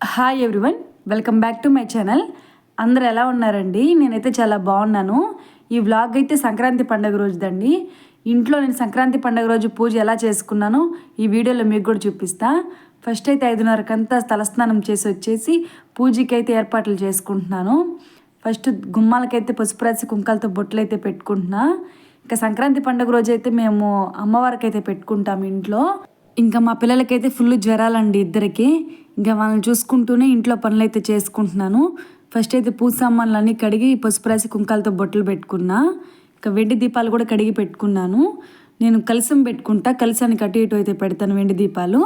Hi everyone welcome back to my channel అందరు ఎలా ఉన్నారండి? నేనైతే చాలా బాగున్నాను. ఈ వ్లాగ్ అయితే సంక్రాంతి పండుగ రోజుదండి. ఇంట్లో నేను సంక్రాంతి పండుగ రోజు పూజ ఎలా చేసుకున్నానో ఈ వీడియోలో మీకు కూడా చూపిస్తా. ఫస్ట్ అయితే ఐదున్నరకంతా తలస్నానం చేసి వచ్చేసి పూజకి అయితే ఏర్పాట్లు చేసుకుంటున్నాను. ఫస్ట్ గుమ్మాలకైతే పసుపు రాసి కుంకాలతో బొట్లు అయితే పెట్టుకుంటున్నా. ఇంకా సంక్రాంతి పండుగ రోజు అయితే మేము అమ్మవారికి అయితే పెట్టుకుంటాం ఇంట్లో. ఇంకా మా పిల్లలకైతే ఫుల్ జ్వరాలండి ఇద్దరికి. ఇంకా వాళ్ళని చూసుకుంటూనే ఇంట్లో పనులు అయితే చేసుకుంటున్నాను. ఫస్ట్ అయితే పూజ సామాన్లు అన్నీ కడిగి పసుపు రాసి కుంకాలతో బొట్టలు పెట్టుకున్నా. ఇంకా వెండి దీపాలు కూడా కడిగి పెట్టుకున్నాను. నేను కలిసం పెట్టుకుంటా. కలిసానికి అటు ఇటు అయితే పెడతాను వెండి దీపాలు.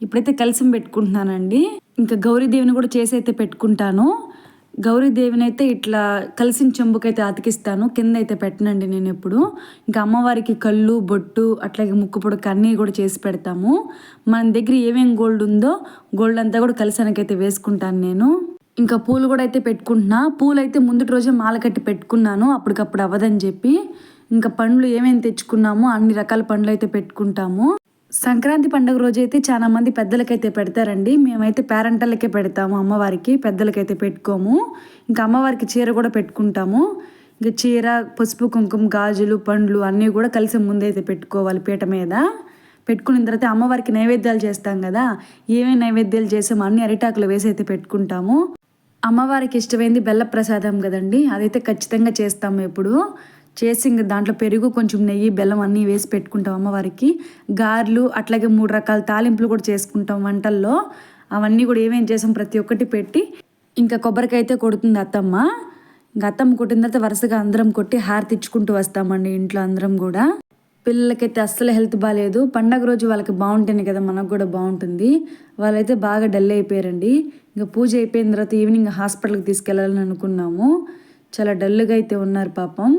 ఇప్పుడైతే కలిసం పెట్టుకుంటున్నానండి. ఇంకా గౌరీదేవిని కూడా చేసి అయితే పెట్టుకుంటాను. గౌరీదేవిని అయితే ఇట్లా కలిసిన చెంబుకైతే అతికిస్తాను కింద అయితే పెట్టనండి నేను ఎప్పుడు. ఇంకా అమ్మవారికి కళ్ళు బొట్టు అట్లాగే ముక్కు పొడక అన్నీ కూడా చేసి పెడతాము. మన దగ్గర ఏమేం గోల్డ్ ఉందో గోల్డ్ అంతా కూడా కలిసానికైతే వేసుకుంటాను నేను. ఇంకా పూలు కూడా అయితే పెట్టుకుంటున్నా. పూలు అయితే ముందు రోజే మాల కట్టి పెట్టుకున్నాను అప్పటికప్పుడు అవ్వదని చెప్పి. ఇంకా పండ్లు ఏమేమి తెచ్చుకున్నామో అన్ని రకాల పండ్లు అయితే పెట్టుకుంటాము. సంక్రాంతి పండుగ రోజైతే చాలా మంది పెద్దలకైతే పెడతారండి. మేమైతే పేరెంటలకే పెడతాము అమ్మవారికి పెద్దలకైతే పెట్టుకోము. ఇంకా అమ్మవారికి చీర కూడా పెట్టుకుంటాము. ఇంకా చీర పసుపు కుంకుమ గాజులు పండ్లు అన్నీ కూడా కలిసి ముందైతే పెట్టుకోవాలి పీట మీద. పెట్టుకున్న తర్వాత అమ్మవారికి నైవేద్యాలు చేస్తాం కదా ఏమేమి నైవేద్యాలు చేసామో అన్ని అరిటాకులు వేసి అయితే పెట్టుకుంటాము. అమ్మవారికి ఇష్టమైంది బెల్ల ప్రసాదం కదండి అదైతే ఖచ్చితంగా చేస్తాము ఎప్పుడు. చేసి ఇంక దాంట్లో పెరుగు కొంచెం నెయ్యి బెల్లం అన్నీ వేసి పెట్టుకుంటాం అమ్మవారికి. గారెలు అట్లాగే మూడు రకాల తాలింపులు కూడా చేసుకుంటాం వంటల్లో. అవన్నీ కూడా ఏమేం చేసాం ప్రతి ఒక్కటి పెట్టి. ఇంకా కొబ్బరికాయ అయితే కొడుతుంది అత్తమ్మ. ఇంకా అత్తమ్మ కొట్టిన తర్వాత వరుసగా అందరం కొట్టి హారతి ఇచ్చుకుంటూ వస్తామండి ఇంట్లో అందరం కూడా. పిల్లలకైతే అస్సలు హెల్త్ బాగాలేదు పండగ రోజు వాళ్ళకి బాగుంటేనే కదా మనకు కూడా బాగుంటుంది. వాళ్ళైతే బాగా డల్ అయిపోయారండి. ఇంకా పూజ అయిపోయిన తర్వాత ఈవినింగ్ హాస్పిటల్కి తీసుకెళ్ళాలని అనుకున్నాము. చాలా డల్గా అయితే ఉన్నారు పాపం.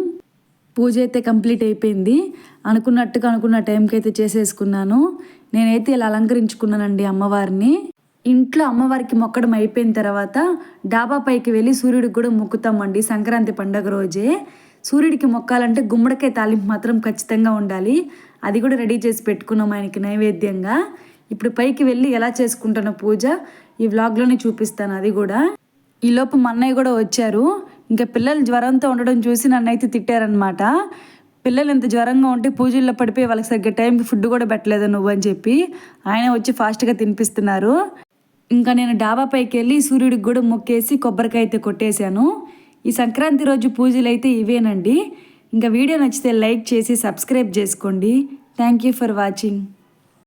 పూజ అయితే కంప్లీట్ అయిపోయింది. అనుకున్నట్టుగా అనుకున్న టైంకి అయితే చేసేసుకున్నాను. నేనైతే ఇలా అలంకరించుకున్నానండి అమ్మవారిని. ఇంట్లో అమ్మవారికి మొక్కడం అయిపోయిన తర్వాత డాబా పైకి వెళ్ళి సూర్యుడికి కూడా మొక్కుతామండి సంక్రాంతి పండగ రోజే. సూర్యుడికి మొక్కాలంటే గుమ్మడికాయ తాలింపు మాత్రం ఖచ్చితంగా ఉండాలి. అది కూడా రెడీ చేసి పెట్టుకున్నాం ఆయనకి నైవేద్యంగా. ఇప్పుడు పైకి వెళ్ళి ఎలా చేసుకుంటున్న పూజ ఈ వ్లాగ్లోనే చూపిస్తాను అది కూడా. ఈలోపు మా అన్నయ్య కూడా వచ్చారు. ఇంకా పిల్లలు జ్వరంతో ఉండడం చూసి నన్ను అయితే తిట్టారనమాట పిల్లలు ఇంత జ్వరంగా ఉంటే పూజల్లో పడిపోయి వాళ్ళకి సరిగ్గా టైంకి ఫుడ్ కూడా పెట్టలేదు నువ్వు అని చెప్పి ఆయన వచ్చి ఫాస్ట్గా తినిపిస్తున్నారు. ఇంకా నేను డాబా పైకి వెళ్ళి సూర్యుడికి కూడా మొక్కేసి కొబ్బరికాయ అయితే కొట్టేశాను. ఈ సంక్రాంతి రోజు పూజలు అయితే ఇవేనండి. ఇంకా వీడియో నచ్చితే లైక్ చేసి సబ్స్క్రైబ్ చేసుకోండి. Thank you for watching